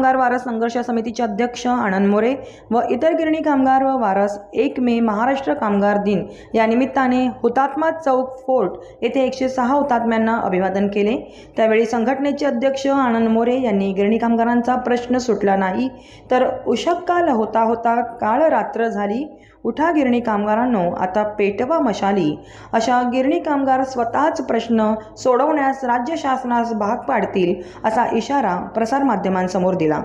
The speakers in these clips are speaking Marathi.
कामगार वारस संघर्ष समितीचे अध्यक्ष आनंद मोरे व इतर गिरणी कामगार व वारस एक मे महाराष्ट्र कामगार दिन या निमित्ताने हुतात्मा चौक फोर्ट येथे एकशे सहा हुतात्म्यांना अभिवादन केले. त्यावेळी संघटनेचे अध्यक्ष आनंद मोरे यांनी गिरणी कामगारांचा प्रश्न सुटला नाही. तर उशक्काल होता होता काळ रात्र झाली. उठा गिरणी कामगारांनो आता पेटवा मशाली. अशा गिरणी कामगार स्वतःच प्रश्न सोडवण्यास राज्य शासनास भाग पाडतील असा इशारा प्रसारमाध्यमांसमोर दिला.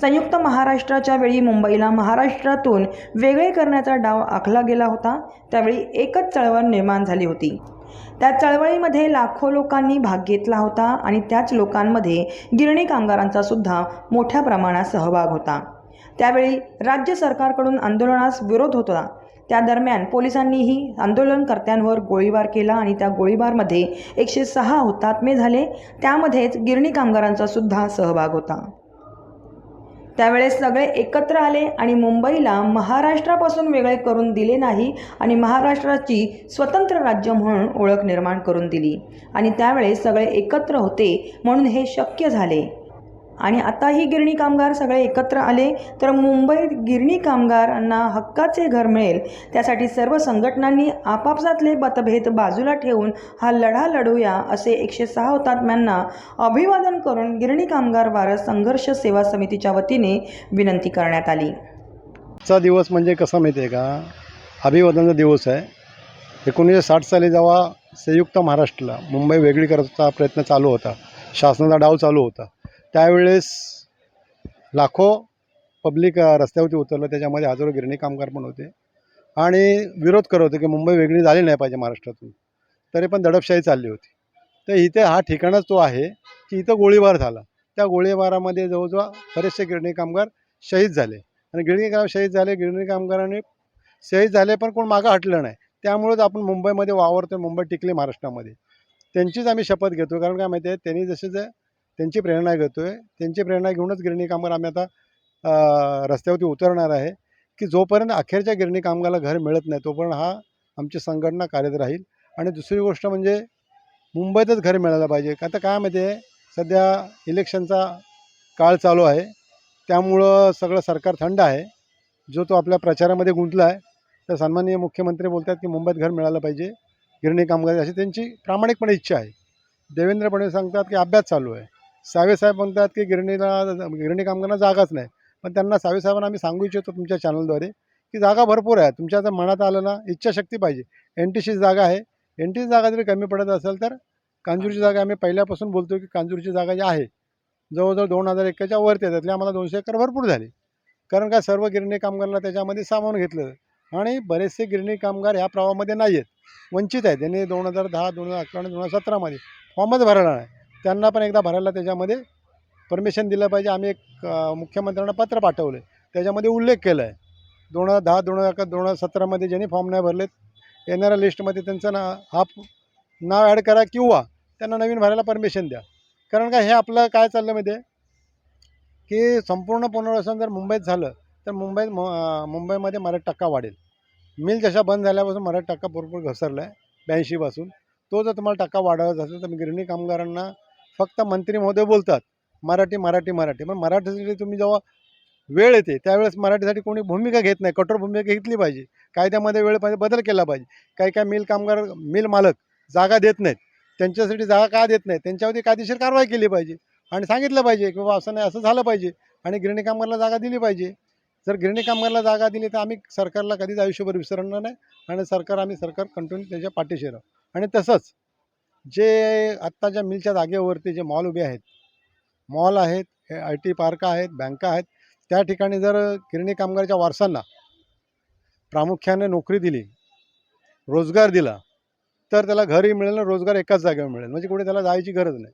संयुक्त महाराष्ट्राच्या वेळी मुंबईला महाराष्ट्रातून वेगळे करण्याचा डाव आखला गेला होता. त्यावेळी एकच चळवळ निर्माण झाली होती. त्या चळवळीमध्ये लाखो लोकांनी भाग घेतला होता आणि त्याच लोकांमध्ये गिरणी कामगारांचा सुद्धा मोठ्या प्रमाणात सहभाग होता. त्यावेळी राज्य सरकारकडून आंदोलनास विरोध होता त्या दरम्यान पोलिसांनीही आंदोलनकर्त्यांवर गोळीबार केला आणि त्या गोळीबारमध्ये एकशे सहा हुतात्मे झाले. त्यामध्येच गिरणी कामगारांचा सुद्धा सहभाग होता. त्यावेळेस सगळे एकत्र आले आणि मुंबईला महाराष्ट्रापासून वेगळे करून दिले नाही आणि महाराष्ट्राची स्वतंत्र राज्य म्हणून ओळख निर्माण करून दिली. आणि त्यावेळेस सगळे एकत्र होते म्हणून हे शक्य झाले. आणि आताही गिरणी कामगार सगळे एकत्र आले तर मुंबईत गिरणी कामगारांना हक्काचे घर मिळेल. त्यासाठी सर्व संघटनांनी आपापसातले मतभेद बाजूला ठेवून हा लढा लढूया असे एकशे सहा हुतात्म्यांना अभिवादन करून गिरणी कामगार वारस संघर्ष सेवा समितीच्या वतीने विनंती करण्यात आली. आजचा दिवस म्हणजे कसा माहिती आहे का? अभिवादनाचा दिवस आहे. एकोणीसशे साठ साली जेव्हा संयुक्त महाराष्ट्राला मुंबई वेगळी करायचा प्रयत्न चालू होता शासनाचा डाव चालू होता त्यावेळेस लाखो पब्लिक रस्त्यावरती उतरलं. त्याच्यामध्ये हजारो गिरणी कामगार पण होते. आणि विरोध करत होते की मुंबई वेगळी झाली नाही पाहिजे महाराष्ट्रातून. तरी पण दडपशाही चालली होती. तर इथे हा ठिकाणच तो आहे की इथं गोळीबार झाला. त्या गोळीबारामध्ये जवळजवळ बरेचसे गिरणी कामगार शहीद झाले. आणि गिरणी काम शहीद झाले गिरणी कामगारांनी शहीद झाले पण कोण मागं हटलं नाही. त्यामुळेच आपण मुंबईमध्ये वावरतो मुंबई टिकली महाराष्ट्रामध्ये. त्यांचीच आम्ही शपथ घेतो. कारण काय माहिती आहे त्यांनी जसे जे त्यांची प्रेरणा घेतो आहे त्यांची प्रेरणा घेऊनच गिरणी कामगार आम्ही आता रस्त्यावरती उतरणार आहे. की जोपर्यंत अखेरच्या गिरणी कामगाराला घर मिळत नाही तोपर्यंत हा आमची संघटना कार्यरत राहील. आणि दुसरी गोष्ट म्हणजे मुंबईतच घर मिळायला पाहिजे. का आता काय माहिती आहे सध्या इलेक्शनचा काळ चालू आहे. त्यामुळं सगळं सरकार थंड आहे. जो तो आपल्या प्रचारामध्ये गुंतला आहे तर सन्माननीय मुख्यमंत्री बोलतात की मुंबईत घर मिळालं पाहिजे गिरणी कामगार. अशी त्यांची प्रामाणिकपणे इच्छा आहे. देवेंद्र फडणवीस सांगतात की अभ्यास चालू आहे. साहेब म्हणतात की गिरणीला गिरणी कामगारांना जागाच नाही. पण त्यांना साहेबांना आम्ही सांगू इच्छितो तुमच्या चॅनलद्वारे की जागा भरपूर आहे. तुमच्या आता मनात आलं ना इच्छाशक्ती पाहिजे. एन टी सी जागा आहे. एन टी सी जागा जरी कमी पडत असेल तर कांजूरची जागा आम्ही पहिल्यापासून बोलतो की कांजूरची जागा जी आहे जवळजवळ दोन हजार एकरच्या वरती आहे. आम्हाला दोनशे एकर भरपूर झाली. कारण काय सर्व गिरणी कामगारांना त्याच्यामध्ये सामावून घेतलं. आणि बरेचसे गिरणी कामगार ह्या प्रवाहामध्ये नाही आहेत वंचित आहेत. त्यांनी दोन हजार दहा दोन हजार अकरा आणि दोन हजार सतरामध्ये फॉर्मच भरला नाही. त्यांना पण एकदा भरायला त्याच्यामध्ये परमिशन दिलं पाहिजे. आम्ही एक मुख्यमंत्र्यांना पत्र पाठवलं त्याच्यामध्ये उल्लेख केला आहे दोन हजार दहा दोन हजार अकरा दोन हजार सतरामध्ये ज्यांनी फॉर्म नाही भरलेत येणाऱ्या लिस्टमध्ये त्यांचं ना हा नाव ॲड करा किंवा त्यांना नवीन भरायला परमिशन द्या. कारण का हे आपलं काय चाललं माहिती आहे? की संपूर्ण पुनर्वसन जर मुंबईत झालं तर मुंबईत मुंबईमध्ये मराठी टक्का वाढेल. मिल जशा बंद झाल्यापासून मराठी टक्का भरपूर घसरला आहे ब्याऐंशीपासून तो जर तुम्हाला टक्का वाढवायचा असेल तर गिरणी कामगारांना फक्त मंत्री महोदय बोलतात. मराठी मराठी मराठी. पण मराठीसाठी तुम्ही जेव्हा वेळ येते त्यावेळेस मराठीसाठी कोणी भूमिका घेत नाही. कठोर भूमिका घेतली पाहिजे. कायद्यामध्ये वेळेमध्ये बदल केला पाहिजे. काही काही मिल कामगार मिल मालक जागा देत नाहीत. त्यांच्यासाठी जागा का देत नाही त्यांच्यावरती कायदेशीर कारवाई केली पाहिजे. आणि सांगितलं पाहिजे की बाबा असं नाही असं झालं पाहिजे. आणि गिरणी कामगारला जागा दिली पाहिजे. जर गिरणी कामगारला जागा दिली तर आम्ही सरकारला कधीच आयुष्यभर विसरणार नाही. आणि सरकार आम्ही सरकार कंटिन्यू त्याच्या पाठीशी राहू. आणि तसंच जे आत्ताच्या मिलच्या जागेवरती जे मॉल उभे आहेत मॉल आहेत हे आय टी पार्क आहेत बँका आहेत त्या ठिकाणी जर गिरणी कामगारच्या वारसांना प्रामुख्याने नोकरी दिली रोजगार दिला तर त्याला घरही मिळेल आणि रोजगार एकाच जागेवर मिळेल. म्हणजे कुठे त्याला जायची गरज नाही.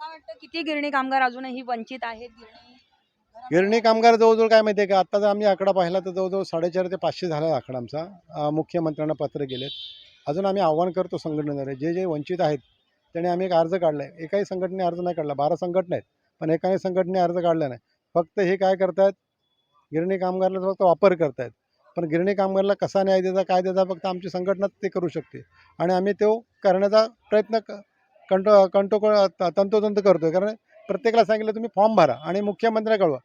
काय वाटतं किती गिरणी कामगार अजूनही वंचित आहेत? गिरणी कामगार जवळजवळ काय माहिती आहे का? आत्ता जर आम्ही आकडा पाहिला तर जवळजवळ साडेचार ते पाचशे झाला आकडा आमचा. मुख्यमंत्र्यांना पत्र गेलेत. अजून आम्ही आव्हान करतो संघटनेद्वारे. जे जे वंचित आहेत त्याने आम्ही एक अर्ज काढला आहे एकाही संघटने अर्ज नाही काढला. बारा संघटना आहेत पण एकाही संघटने अर्ज काढला नाही. फक्त हे काय करतायत? गिरणी कामगारला फक्त वापर करतायत. पण गिरणी कामगारला कसा न्याय द्यायचा काय द्यायचा फक्त आमची संघटनाच ते करू शकते. आणि आम्ही तो करण्याचा प्रयत्न क कंटो कंटो तंतोतंत करतो आहे कारण प्रत्येकाला सांगितलं तुम्ही फॉर्म भरा आणि मुख्यमंत्र्या कळवा.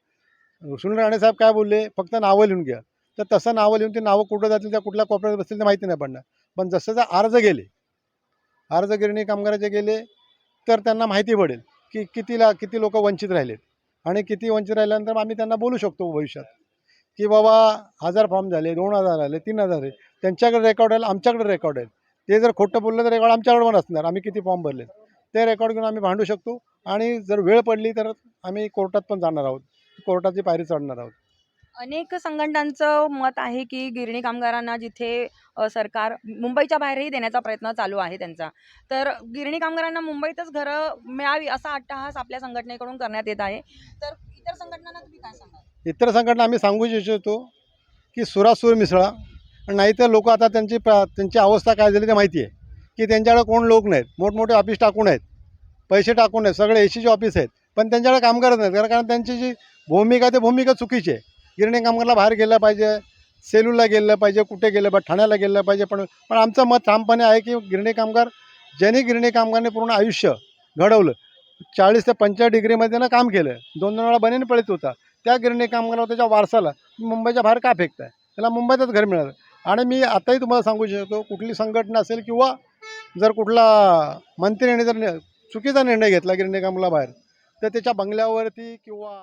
सुनील राणेसाहेब काय बोलले? फक्त नावं लिहून घ्या. तर तसं नावं लिहून ते नावं कुठं जातील त्या कुठल्या कोपऱ्यात बसतील ते माहिती नाही पडणार. पण जसं जर अर्ज गेले अर्ज गिरणी कामगाराचे गेले तर त्यांना माहिती पडेल की कितीला किती लोक वंचित राहिलेत. आणि किती वंचित राहिल्यानंतर आम्ही त्यांना बोलू शकतो भविष्यात की बाबा हजार फॉर्म झाले दोन हजार आले तीन हजार आहे त्यांच्याकडे रेकॉर्ड आहे आमच्याकडे रेकॉर्ड आहे ते जर खोटं बोललं तर रेकॉर्ड आमच्याकडे पण असणार आम्ही किती फॉर्म भरले ते रेकॉर्ड घेऊन आम्ही भांडू शकतो आणि जर वेळ पडली तर आम्ही कोर्टात पण जाणार आहोत कोर्टाची पायरी चढणार आहोत. अनेक संघटनांचं मत आहे की गिरणी कामगारांना जिथे सरकार मुंबईच्या बाहेरही देण्याचा प्रयत्न चालू आहे त्यांचा. तर गिरणी कामगारांना मुंबईतच घरं मिळावी असा अट्टहास आपल्या संघटनेकडून करण्यात येत आहे. तर इतर संघटनांना तुम्ही काय सांगाल? इतर संघटना आम्ही सांगू इच्छितो की सुरासूर मिसळा. नाहीतर लोक आता त्यांची प्रा त्यांची अवस्था काय झाली ते माहिती आहे. की त्यांच्याकडे कोण लोक नाहीत. मोठमोठे ऑफिस टाकून आहेत. पैसे टाकून आहेत. सगळे एसीचे ऑफिस आहेत. पण त्यांच्याकडे कामगारच नाहीत. कारण कारण त्यांची जी भूमिका ते भूमिका चुकीची आहे. गिरणी कामगारला बाहेर गेलं पाहिजे सेलूला गेलं पाहिजे कुठे गेलं पाहिजे ठाण्याला गेलं पाहिजे पण पण आमचं मत ठामपणे आहे की गिरणी कामगार ज्यांनी गिरणी कामगारने पूर्ण आयुष्य घडवलं चाळीस ते पंचेचाळीस डिग्रीमध्ये ना काम केलं दोन दोन वेळा बनेन पळत होता त्या गिरणी कामगारावर त्याच्या वारसाला मुंबईच्या बाहेर का फेकताय? त्याला मुंबईतच घर मिळालं. आणि मी आताही तुम्हाला सांगू शकतो कुठली संघटना असेल किंवा जर कुठला मंत्र्याने जर नि- चुकीचा निर्णय घेतला गिरणी कामगारला बाहेर तर त्याच्या बंगल्यावरती किंवा